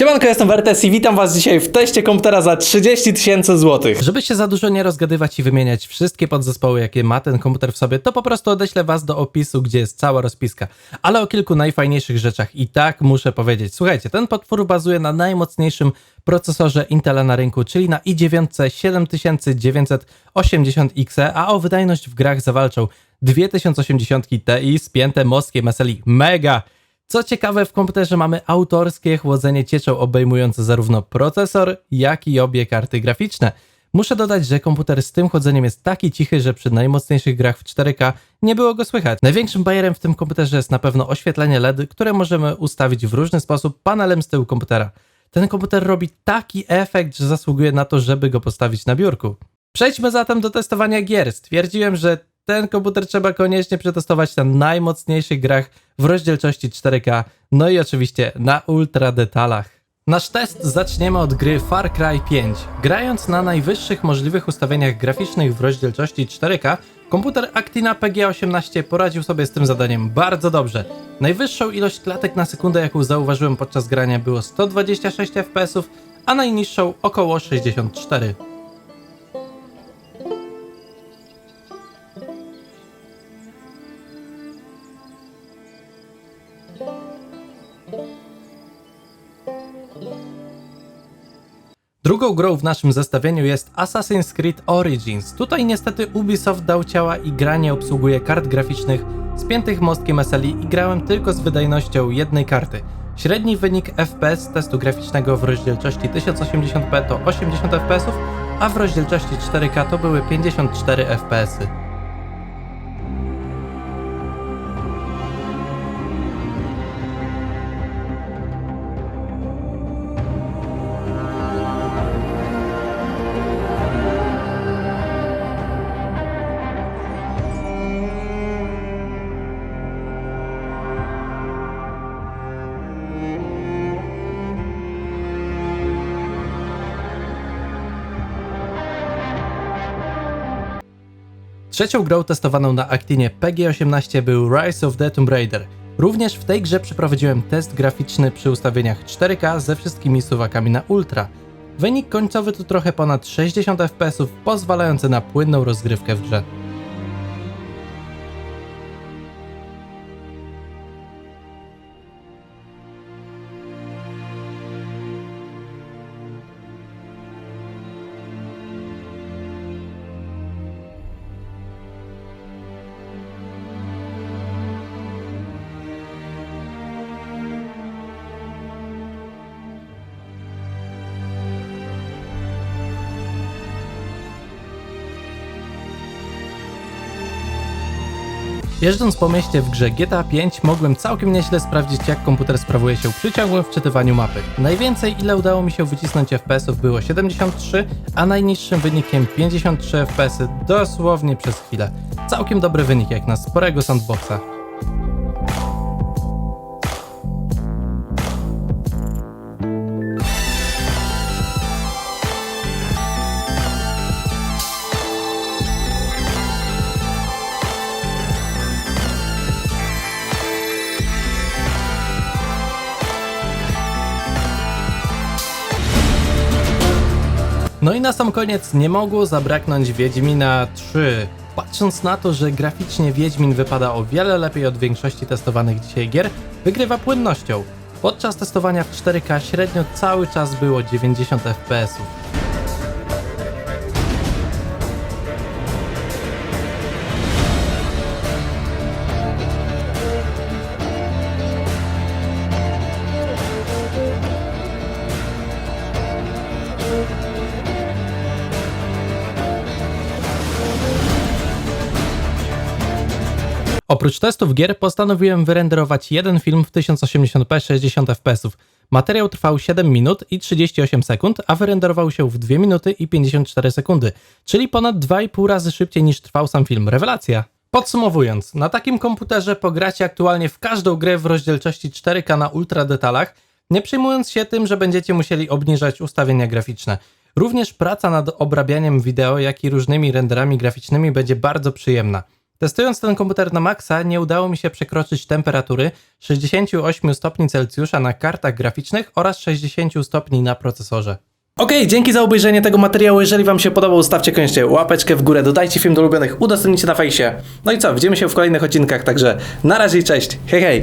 Siemanko, jestem Wertes i witam was dzisiaj w teście komputera za 30 tysięcy złotych. Żeby się za dużo nie rozgadywać i wymieniać wszystkie podzespoły, jakie ma ten komputer w sobie, to po prostu odeślę was do opisu, gdzie jest cała rozpiska. Ale o kilku najfajniejszych rzeczach i tak muszę powiedzieć. Słuchajcie, ten potwór bazuje na najmocniejszym procesorze Intela na rynku, czyli na i9 7980XE, a o wydajność w grach zawalczą 2080 Ti spięte moskiem SLI. Mega! Co ciekawe, w komputerze mamy autorskie chłodzenie cieczą obejmujące zarówno procesor, jak i obie karty graficzne. Muszę dodać, że komputer z tym chłodzeniem jest taki cichy, że przy najmocniejszych grach w 4K nie było go słychać. Największym bajerem w tym komputerze jest na pewno oświetlenie LED, które możemy ustawić w różny sposób panelem z tyłu komputera. Ten komputer robi taki efekt, że zasługuje na to, żeby go postawić na biurku. Przejdźmy zatem do testowania gier. Stwierdziłem, że ten komputer trzeba koniecznie przetestować na najmocniejszych grach w rozdzielczości 4K, no i oczywiście na ultra detalach. Nasz test zaczniemy od gry Far Cry 5. Grając na najwyższych możliwych ustawieniach graficznych w rozdzielczości 4K, komputer Actina PG-18 poradził sobie z tym zadaniem bardzo dobrze. Najwyższą ilość klatek na sekundę, jaką zauważyłem podczas grania, było 126 fps, a najniższą około 64. Drugą grą w naszym zestawieniu jest Assassin's Creed Origins. Tutaj niestety Ubisoft dał ciała i gra nie obsługuje kart graficznych spiętych mostkiem SLI i grałem tylko z wydajnością jednej karty. Średni wynik FPS testu graficznego w rozdzielczości 1080p to 80 fps, a w rozdzielczości 4K to były 54 fps. Trzecią grą testowaną na Actinie PG-18 był Rise of the Tomb Raider. Również w tej grze przeprowadziłem test graficzny przy ustawieniach 4K ze wszystkimi suwakami na Ultra. Wynik końcowy to trochę ponad 60 fps, pozwalający na płynną rozgrywkę w grze. Jeżdżąc po mieście w grze GTA 5 mogłem całkiem nieźle sprawdzić jak komputer sprawuje się przy ciągłym wczytywaniu mapy. Najwięcej ile udało mi się wycisnąć FPS-ów było 73, a najniższym wynikiem 53 FPS dosłownie przez chwilę. Całkiem dobry wynik jak na sporego sandboxa. No i na sam koniec nie mogło zabraknąć Wiedźmina 3. Patrząc na to, że graficznie Wiedźmin wypada o wiele lepiej od większości testowanych dzisiaj gier, wygrywa płynnością. Podczas testowania w 4K średnio cały czas było 90 fps. Oprócz testów gier postanowiłem wyrenderować jeden film w 1080p 60 fps. Materiał trwał 7 minut i 38 sekund, a wyrenderował się w 2 minuty i 54 sekundy, czyli ponad 2,5 razy szybciej niż trwał sam film. Rewelacja! Podsumowując, na takim komputerze pogracie aktualnie w każdą grę w rozdzielczości 4K na ultra detalach, nie przejmując się tym, że będziecie musieli obniżać ustawienia graficzne. Również praca nad obrabianiem wideo, jak i różnymi renderami graficznymi będzie bardzo przyjemna. Testując ten komputer na maksa, nie udało mi się przekroczyć temperatury 68 stopni Celsjusza na kartach graficznych oraz 60 stopni na procesorze. Okej, dzięki za obejrzenie tego materiału. Jeżeli wam się podobał, stawcie koniecznie łapeczkę w górę, dodajcie film do ulubionych, udostępnijcie na fejsie. No i co, widzimy się w kolejnych odcinkach, także na razie i cześć. Hej, hej!